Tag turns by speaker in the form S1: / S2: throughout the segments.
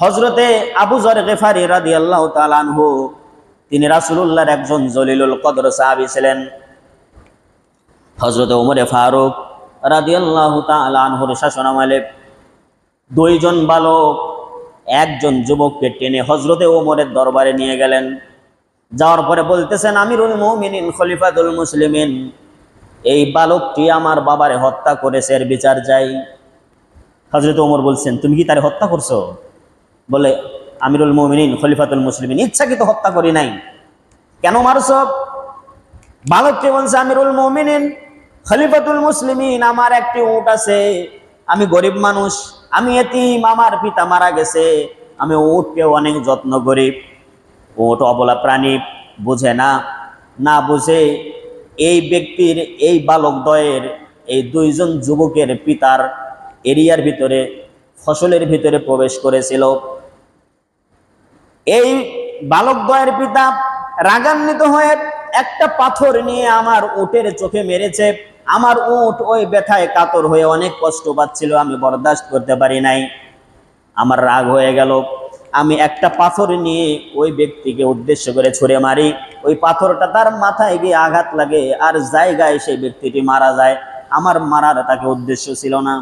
S1: হজরতে আবু জর গেফারি রাদি আল্লাহ তালানহু তিনি রাসুলুল্লাহর একজন জলিলুল কদর সাহাবি ছিলেন। হজরত উমরে ফারুক রাদি আল্লাহ তালানহুর শাসনামালে দুইজন বালক, একজন যুবককে টেনে হজরতে ওমরের দরবারে নিয়ে গেলেন। যাওয়ার পরে বলতেছেন, আমিরুল মৌমিনিন খলিফাতুল মুসলিমিন, এই বালকটি আমার বাবারে হত্যা করেছে, এর বিচার যাই হজরত ওমর বলছেন, তুমি কি তারে হত্যা করছ? বলে, আমিরুল মৌমিনিন, খলিফাতুল মুসলিমিন, ইচ্ছাকৃত হত্যা করি নাই। কেন মারছ বালকটি বলছে, আমিরুল মৌমিনিন, খলিফাতুল মুসলিমিন, আমার একটি উট আছে। আমি গরিব মানুষ, আমি এতিম, আমার পিতা মারা গেছে। আমি উটকে অনেক যত্ন করি। উট অবলা প্রাণী বুঝে না না বুঝে এই ব্যক্তির, এই বালকদ্বয়ের এই দুইজন যুবকের পিতার এরিয়ার ভিতরে, ফসলের ভিতরে প্রবেশ করেছিল। এই বালক বালকদ্বয়ের পিতা রাগান্বিত হয়ে একটা পাথর নিয়ে আমার উটের চোখে মেরেছে। আমার উট ওই ব্যথায় কাতর হয়ে অনেক কষ্ট পাচ্ছিল, আমি বরদাস্ত করতে পারি নাই। আমার রাগ হয়ে গেল। আমি একটা পাথর নিয়ে ওই ব্যক্তিকে উদ্দেশ্য করে ছুঁড়ে মারি। ওই পাথরটা তার মাথায় গিয়ে আঘাত লাগে আর জায়গায় সেই ব্যক্তিটি মারা যায়। আমার মারার তাকে উদ্দেশ্য ছিল না।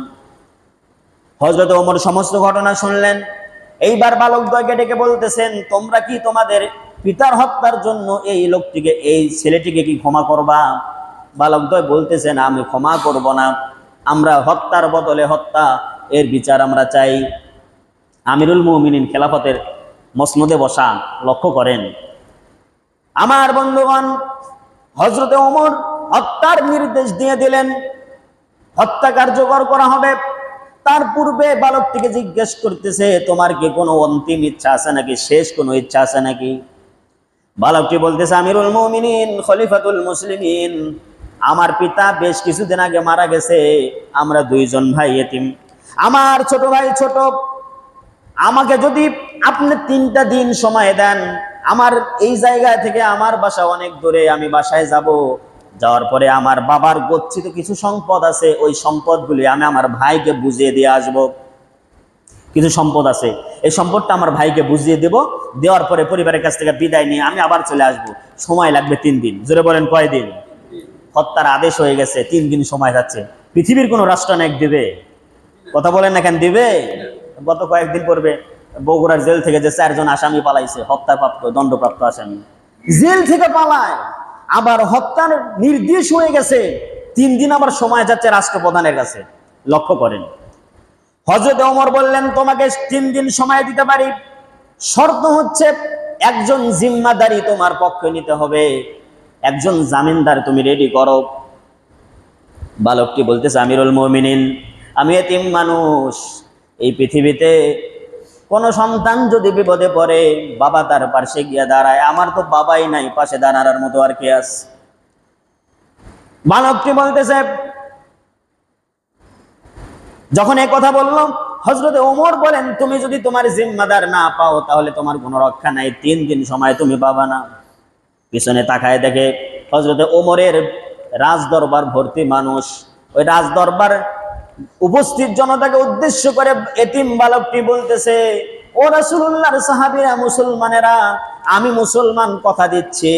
S1: হজরত ওমর সমস্ত ঘটনা শুনলেন। এইবার বালকদ্বয়কে ডেকে বলতেছেন, তোমরা কি তোমাদের পিতার হত্যার জন্য এই লোকটিকে, এই ছেলেটিকে কি ক্ষমা করবা? বালকদ্বয় বলতেছেন আমি ক্ষমা করব না। আমরা হত্যার বদলে হত্যা, এর বিচার আমরা চাই। আমিরুল মুমিনিন খেলাফতের মসনদে বসা লক্ষ্য করেন। আমার বন্ধুগণ হজরতে ওমর হত্যার নির্দেশ দিয়ে দিলেন। হত্যা কার্যকর করা হবে। তার পূর্বে বালকটিকে জিজ্ঞেস করতেছে, তোমার কি কোনো অন্তিম ইচ্ছা আছে নাকি? শেষ কোনো ইচ্ছা আছে নাকি? বালকটি বলতেছে, আমিরুল মুমিনিন, খলিফাতুল মুসলিমিন। আমার পিতা বেশ কিছুদিন আগে মারা গেছে। আমরা দুইজন ভাই এতিম। আমার ছোট ভাই ছোট। আমাকে যদি আপনি তিনটা দিন সময় দেন, আমার এই জায়গা থেকে আমার বাসা অনেক দূরে, আমি বাসায় যাব। যাওয়ার পরে আমার বাবার গচ্ছিত কিছু সম্পদ আছে, ওই সম্পদগুলি আমি আমার ভাইকে বুঝিয়ে দিয়ে আসব। কিছু সম্পদ আছে, এই সম্পদটা আমার ভাইকে বুঝিয়ে দেব। দেওয়ার পরে পরিবারের কাছ থেকে বিদায় নিয়ে আমি আবার চলে আসব। সময় লাগবে তিন দিন। জোরে বলেন কয়দিন হত্যার আদেশ হয়ে গেছে, তিন দিন সময় যাচ্ছে। পৃথিবীর কোনো রাষ্ট্রনায়ক দেবে। কথা বলেন না দিবে? গত কয়েকদিন পূর্বে বগুড়ার জেল থেকে যে চারজন আসামি পালাইছে, হত্যাপ্রাপ্ত, দণ্ডপ্রাপ্ত আসামি। জেল থেকে পালায়। আবার হত্যার নির্দেশ হয়ে গেছে। তিন দিন আবার সময় যাচ্ছে রাষ্ট্রপ্রধানের কাছে। লক্ষ্য করেন। হজরত ওমর বললেন, তোমাকে তিন দিন সময় দিতে পারি। শর্ত হচ্ছে একজন জিম্মাদারি তোমার পক্ষে নিতে হবে। একজন জামিনদার তুমি রেডি করো। বালকটি বলতেছে, আমিরুল মমিনিন, আমি এতিম মানুষ। এই পৃথিবীতে কোন সন্তান যদি বিপদে পড়ে, বাবা তার পাশে গিয়ে দাঁড়ায়। আমার তো বাবাই নাই, পাশে দাঁড়ানোর মতো আর কে আস বালকটি বলতেছে? যখন এই কথা বললাম হজরতে ওমর বলেন, তুমি যদি তোমার জিম্মাদার না পাও, তাহলে তোমার কোনো রক্ষা নাই। তিন দিন সময় তুমি পাবা না। পিছনে তাকায় দেখে হজরতে ওমরের রাজদরবার ভর্তি মানুষ। ওই রাজদরবার উপস্থিত জনতাকে উদ্দেশ্য করে এতিম বালকটি বলতেছে, ও রাসুল্লাহর সাহাবিরা, মুসলমানেরা, আমি মুসলমান কথা দিচ্ছি।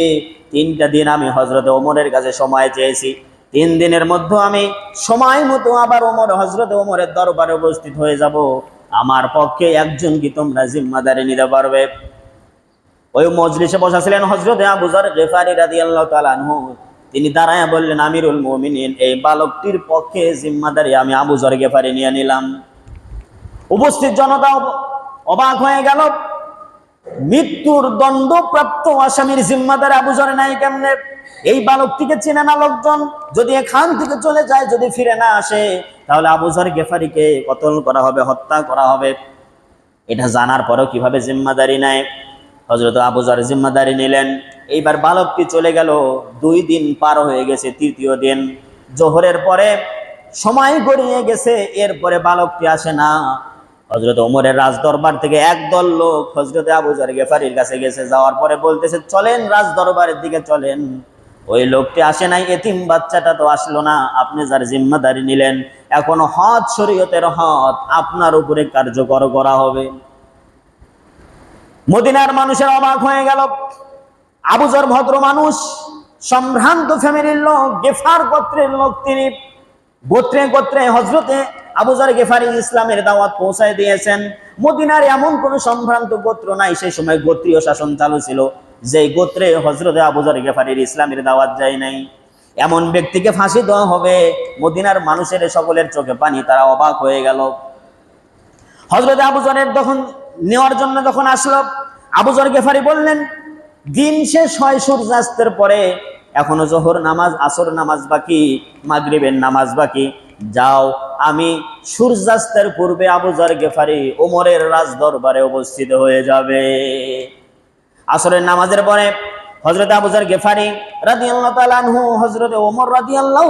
S1: তিনটা দিন আমি হজরতে ওমরের কাছে সময় চেয়েছি। তিন দিনের মধ্যে আমি সময় মতো আবার ওমর হজরত ওমরের দরবারে উপস্থিত হয়ে যাব। আমার পক্ষে একজন কি তোমরা জিম্মাদারি নিতে পারবে? ওই মজলিসে বসা ছিলেন হজরত আবুজার গেফারি রাদি আল্লাহ তালানহু তিনি দাঁড়ায় বললেন, আমিরুল মমিনিন, এই বালকটির পক্ষে জিম্মাদারি আমি আবুজার গেফারি নিয়ে নিলাম। উপস্থিত জনতা অবাক হয়ে গেল। মৃত্যুর দণ্ডপ্রাপ্ত আসামির জিম্মাদার আবুজারে নাই কেমনে? এই বালকটিকে চেনে না লোকজন? যদি এখান থেকে চলে যায়, যদি ফিরে না আসে, তাহলে আবুজার গেফারিকে কতল করা হবে, হত্যা করা হবে? এটা জানার পরেও কীভাবে জিম্মাদারি নেয়? হজরত আবুজার জিম্মাদারি নিলেন। এইবার বালকটি চলে গেল, দুই দিন পার হয়ে গেছে তৃতীয় দিন। জোহরের পরে সময় গড়িয়ে গেছে, এরপরে বালকটি আসে না। হজরত ওমরের রাজদরবার থেকে একদল লোক হজরত আবুজার গেফারির কাছে গেছে, যাওয়ার পরে বলতেছে, চলেন রাজদরবারের দিকে চলেন। ওই লোকটি আসে নাই, এতিম বাচ্চাটা তো আসলো না, আপনি যার জিম্মাদারি নিলেন, এখন হজ শরীয়তের হজ আপনার উপরে কার্যকর করা হবে। মদিনার মানুষের অবাক হয়ে গেল। আবুজর ভদ্র মানুষ, সম্ভ্রান্ত ফ্যামিলির লোক, গেফার গোত্রের লোক তিনি। গোত্রে গোত্রে হজরতে আবুজার গেফারি ইসলামের দাওয়াত পৌঁছায় দিয়েছেন। মদিনার এমন কোন সম্ভ্রান্ত গোত্র নাই, সেই সময় গোত্রীয় শাসন চালু ছিল। যে গোত্রে হজরতে আবুজার গেফারির ইসলামের দাওয়াত যায় নাই। এমন ব্যক্তিকে ফাঁসি দেওয়া হবে, মদিনার মানুষের সকলের চোখে পানি, তারা অবাক হয়ে গেল। হজরত আবুজরের তখন নেওয়ার জন্য যখন আসলো আবুজর গেফারি বললেন, দিন শেষ হয় সূর্যাস্তের পরে, এখনও জোহর নামাজ, আসর নামাজ বাকি, মাগরিবের নামাজ বাকি। যাও, আমি সূর্যাস্তের পূর্বে আবুজর গেফারি ওমরের রাজ দরবারে উপস্থিত হয়ে যাবে। আসরের নামাজের পরে হজরত আবুজার গেফারি তাআলা আনহু হজরত ওমর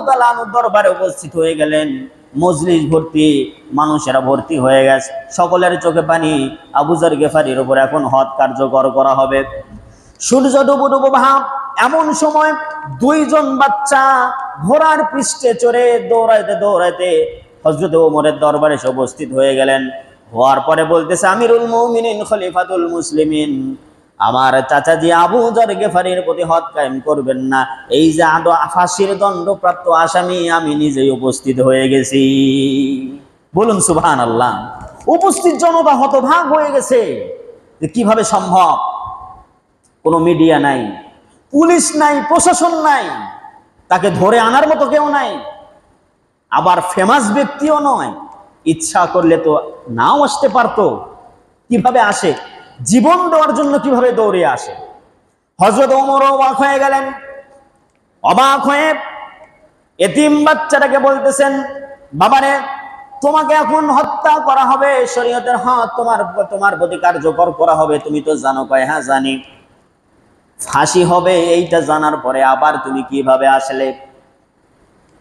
S1: তাআলা আনহুর দরবারে উপস্থিত হয়ে গেলেন। মজলিস ভর্তি, মানুষেরা ভর্তি হয়ে গেছে। সকলের চোখে পানি। আবুজার গেফারির উপর এখন হদ কার্যকর করা হবে। সূর্য ডুবু ডুবু ভাব, এমন সময় দুইজন বাচ্চা ঘোড়ার পৃষ্ঠে চড়ে দৌড়াইতে দৌড়াইতে হজরত ওমরের দরবারে উপস্থিত হয়ে গেলেন। হওয়ার পরে বলতেছে, আমিরুল মুমিনিন খলিফাতুল মুসলিমিন। আমার চাচা চাচাজি আবু জর গেফারির প্রতি হদ কায়েম করবেন না। এই যে আদো ফাঁসির দণ্ডপ্রাপ্ত আসামি, আমি নিজেই উপস্থিত হয়ে গেছি। বলুন সুবহান আল্লাহ উপস্থিত জনতা হতভাগ হয়ে গেছে। যে কীভাবে সম্ভব? কোনো মিডিয়া নাই, পুলিশ নাই, প্রশাসন নাই, তাকে ধরে আনার মতো কেউ নাই। আবার ফেমাস ব্যক্তিও নয়, ইচ্ছা করলে তো নাও আসতে পারতো। কীভাবে আসে? জীবন দেওয়ার জন্য কীভাবে দৌড়ে আসে? হজরত ওমর অবাক হয়ে গেলেন। অবাক হয়ে এতিম বাচ্চাটাকে বলতেছেন, বাবারে, তোমাকে এখন হত্যা করা হবে, শরীয়তের হাত তোমার তোমার প্রতি কার্যকর করা হবে, তুমি তো জানো কয় হ্যাঁ জানি। ফাঁসি হবে, এইটা জানার পরে আবার তুমি কীভাবে আসলে?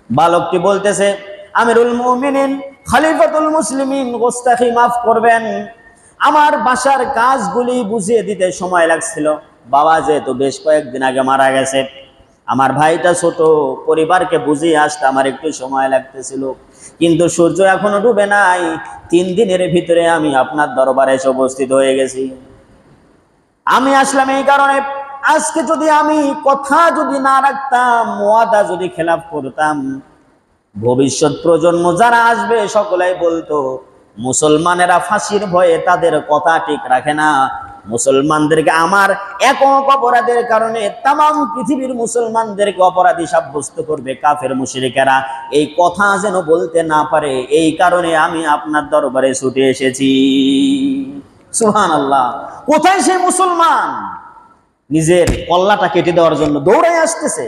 S1: বালকটি বলতেছে, আমিরুল মুমিনিন, খলিফাতুল মুসলিমিন, গোস্তাখি মাফ করবেন। আমার বাসার কাজগুলি বুঝিয়ে দিতে সময় লাগছিল। বাবা যেহেতু বেশ কয়েকদিন আগে মারা গেছে, আমার ভাইটা ছোট, পরিবারকে বুঝিয়ে আসতে আমার একটু সময় লাগতেছিল। কিন্তু সূর্য এখনও ডুবে নাই, তিন দিনের ভিতরে আমি আপনার দরবারে এসে উপস্থিত হয়ে গেছি। আমি আসলাম এই কারণে, আজকে যদি আমি কথা যদি না রাখতাম, ওয়াদা যদি খেলাফ করতাম, ভবিষ্যৎ প্রজন্ম যারা আসবে সকলেই বলতো মুসলমানেরা ফাঁসির ভয়ে তাদের কথা ঠিক রাখে না। মুসলমানদেরকে আমার একক অপরাধের কারণে তাম পৃথিবীর মুসলমানদেরকে অপরাধী সাব্যস্ত করবে কাফের মুশরিকেরা। এই কথা যেন বলতে না পারে, এই কারণে আমি আপনার দরবারে ছুটে এসেছি। সুহান আল্লাহ কোথায় সেই মুসলমান? নিজের কল্লাটা কেটে দেওয়ার জন্য দৌড়াই আসতেছে।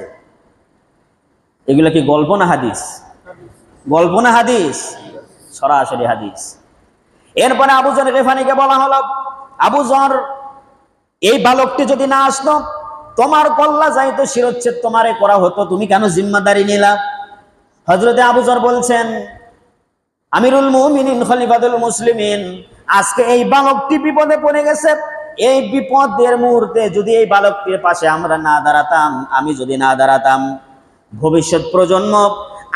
S1: এগুলো কি গল্প না হাদিস? গল্প না হাদিস? সরাসরি হাদিস। এরপরে আবুজর রেফানিকে বলা হলো আবুজর এই বালকটি যদি না আসতো, তোমার কল্লা যাইতো শিরোচ্ছেদ তোমারে করা হতো, তুমি কেন জিম্মাদারি নিলা? হজরতে আবুজর বলছেন, আমিরুল মুমিনিন খলিফাতুল মুসলিমিন, আজকে এই বালকটি বিপদে পড়ে গেছে। এই বিপদের মুহূর্তে যদি এই বালকটির পাশে আমরা না দাঁড়াতাম, আমি যদি না দাঁড়াতাম, ভবিষ্যৎ প্রজন্ম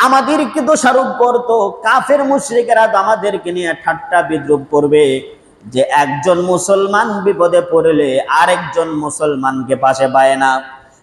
S1: আমাদেরকে দোষারোপ করতো, কাফের মুশরিকেরা আমাদেরকে নিয়ে ঠাট্টা বিদ্রুপ করবে। যে একজন মুসলমান বিপদে পড়লে আরেকজন মুসলমানকে পাশে পায় না।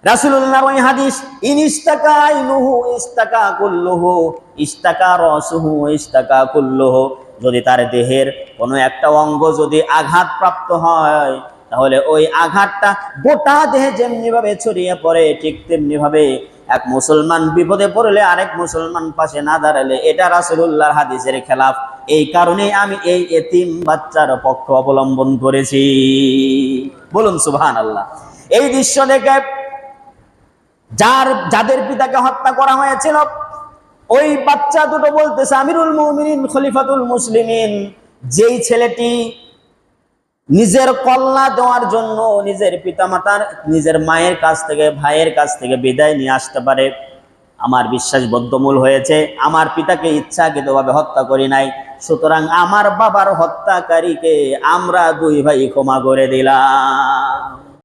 S1: রাসূলুল্লাহর ওই হাদিস ইনিস্তাকা ইনুহু ইস্তাকা কুল্লুহু ইস্তাকা রসুহু ইস্তাকা কুল্লুহু। যদি তার দেহের কোনো একটা অঙ্গ যদি আঘাতপ্রাপ্ত হয়, তাহলে ওই আঘাতটা গোটা দেহে যেমনি ভাবে ছড়িয়ে পড়ে, ঠিক তেমনি ভাবে এক মুসলমান বিপদে পড়লে আরেক মুসলমান পাশে না দাঁড়ালে এটা রাসূলুল্লাহর হাদিসের খেলাফ। এই কারণে আমি এই এতিম বাচ্চার পক্ষ অবলম্বন করেছি। বলুন সুবহান আল্লাহ এই দৃশ্য দেখে যার, যাদের পিতাকে হত্যা করা হয়েছিল, ওই বাচ্চা দুটো বলতেছে, আমিরুল মুমিনিন খলিফাতুল মুসলিমিন। যেই ছেলেটি নিজের কল্লা দেওয়ার জন্য নিজের পিতামাতার, নিজের মায়ের কাছ থেকে, ভাইয়ের কাছ থেকে বিদায় নিয়ে আসতে পারে। আমার বিশ্বাস বদ্ধমূল হয়েছে। আমার পিতাকে ইচ্ছাকৃতভাবে হত্যা করি নাই। সুতরাং আমার বাবার হত্যাকারীকে আমরা দুই ভাই ক্ষমা করে দিলাম।